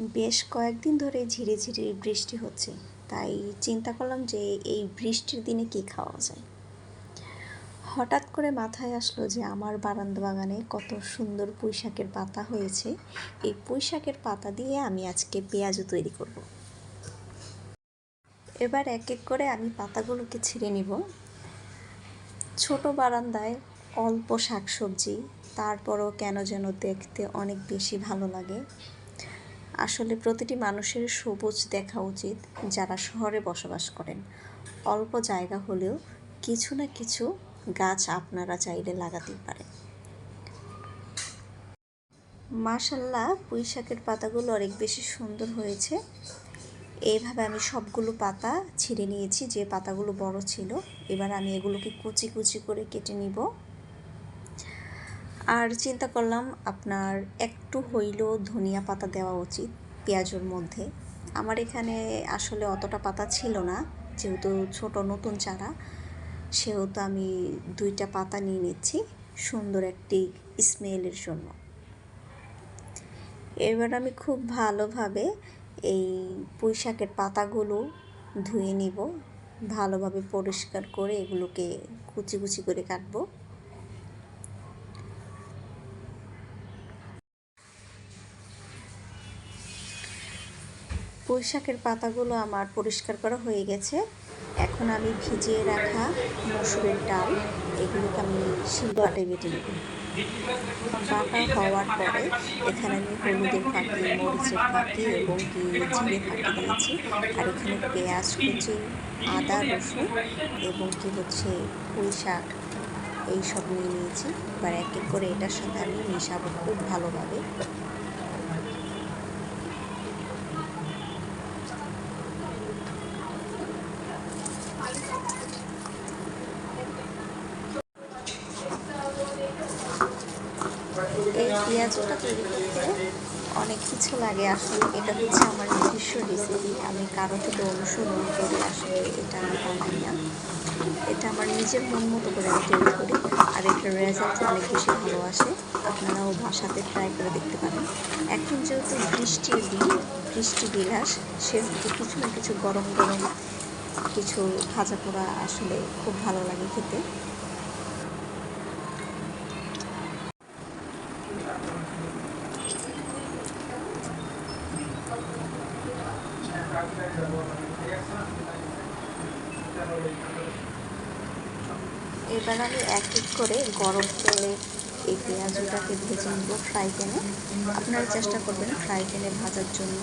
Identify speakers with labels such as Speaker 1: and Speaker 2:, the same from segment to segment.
Speaker 1: বেশ কয়েকদিন ধরে ঝিরে ঝিরে বৃষ্টি হচ্ছে, তাই চিন্তা করলাম যে এই বৃষ্টির দিনে কি খাওয়া যায়। হঠাৎ করে মাথায় আসলো যে আমার বারান্দা বাগানে কত সুন্দর পুঁই শাকের পাতা হয়েছে, এই পুঁই শাকের পাতা দিয়ে আমি আজকে পেঁয়াজও তৈরি করব। এবার এক এক করে আমি পাতাগুলোকে ছিঁড়ে নিব। ছোট বারান্দায় অল্প শাকসবজি, তারপরও কেন যেন দেখতে অনেক বেশি ভালো লাগে। আসলে প্রতিটি মানুষের সবুজ দেখা উচিত যারা শহরে বসবাস করেন। অল্প জায়গা হলেও কিছু না কিছু গাছ আপনারা চাইলে লাগাতেই পারেন। মাশাল্লাহ পুঁই শাকের পাতাগুলো অনেক বেশি সুন্দর হয়েছে। এইভাবে আমি সবগুলো পাতা ছিঁড়ে নিয়েছি, যে পাতাগুলো বড় ছিল। এবার আমি এগুলোকে কুচি কুচি করে কেটে নিব। আর চিন্তা করলাম আপনার একটু হইলেও ধনিয়া পাতা দেওয়া উচিত পেঁয়াজের মধ্যে। আমার এখানে আসলে অতটা পাতা ছিল না, যেহেতু ছোট নতুন চারা, সেহেতু আমি দুইটা পাতা নিয়ে নিচ্ছি সুন্দর একটি স্মেলের জন্য। এবার আমি খুব ভালোভাবে এই পুঁই শাকের পাতাগুলো ধুয়ে নিব, ভালোভাবে পরিষ্কার করে এগুলোকে কুচি কুচি করে কাটবো। পুঁই শাকের পাতাগুলো আমার পরিষ্কার করা হয়ে গেছে। এখন আমি ভিজিয়ে রাখা মসুরের ডাল, এগুলোকে আমি শিলবাটে বেটে নেব। বাটা হওয়ার পরে এখানে আমি হলুদের ফাঁকি, মরিচের ফাঁকি এবং কি জিরে ফাঁকি দিয়েছি। আর এখানে পেঁয়াজ, কুচি, আদা, রসুন এবং কি হচ্ছে পুঁই শাক এইসব নিয়ে নিয়েছি। এবার এক এক করে এটার সাথে আমি মিশাবো খুব ভালোভাবে। পেঁয়াজটা তৈরি করতে অনেক কিছু লাগে। আসলে এটা হচ্ছে আমার নিজস্ব রেসিপি আমি কারও থেকে অনুসরণ করে, আসলে এটা আমি বানাই না। এটা আমার নিজের মন মতো করে আমি তৈরি করি, আর এটার রেজাল্ট অনেক বেশি ভালো আসে। আপনারাও বাসাতে ট্রাই করে দেখতে পারেন। এখন যেহেতু বৃষ্টির দিন, বৃষ্টি বিলাস, সেহেতু কিছু না কিছু গরম গরম কিছু ভাজা পোড়া আসলে খুব ভালো লাগে খেতে। এবার আমি এক এক করে গরম তেলে এই পেঁয়াজটাকে ভেজে নেব ফ্রাই প্যানে আপনারা চেষ্টা করবেন ফ্রাই প্যানে ভাজার জন্য।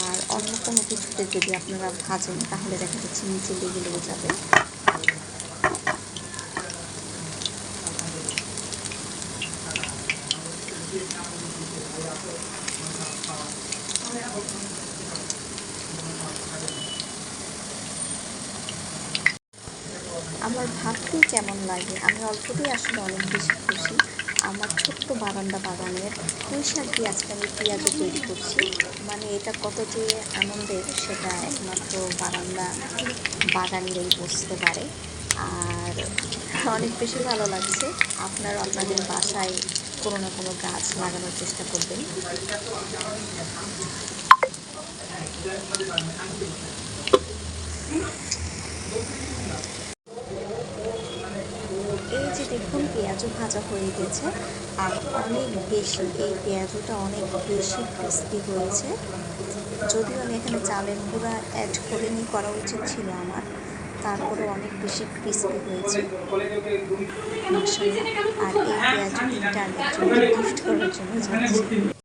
Speaker 1: আর অন্য কোনো কিছুতে যদি আপনারা ভাজেন, তাহলে দেখা যাচ্ছে নিচে লেগে লেগে যাবে। আমার ভাবতেই কেমন লাগে? আমি অল্পতেই আসলে অনেক বেশি খুশি। আমার ছোট্ট বারান্দা বাগানের পুঁই শাক দিয়ে আজকে আমি পেঁয়াজও তৈরি করছি। মানে এটা কত যে আনন্দের, সেটা একমাত্র বারান্দা বাগানিরাই বুঝতে পারে। আর অনেক বেশি ভালো লাগছে। আপনারা আপনাদের বাসায় কোনো না কোনো গাছ লাগানোর চেষ্টা করবেন। এই যে দেখুন, পেঁয়াজও ভাজা হয়ে গেছে। আর অনেক বেশি, এই পেঁয়াজটা অনেক বেশি ক্রিস্পি হয়েছে। যদিও আমি এখানে চালের গুঁড়া অ্যাড করিনি, করা উচিত ছিল আমার। তারপরে অনেক বেশি ক্রিস্পি হয়েছে। আর এই পেঁয়াজ গিফট করার জন্য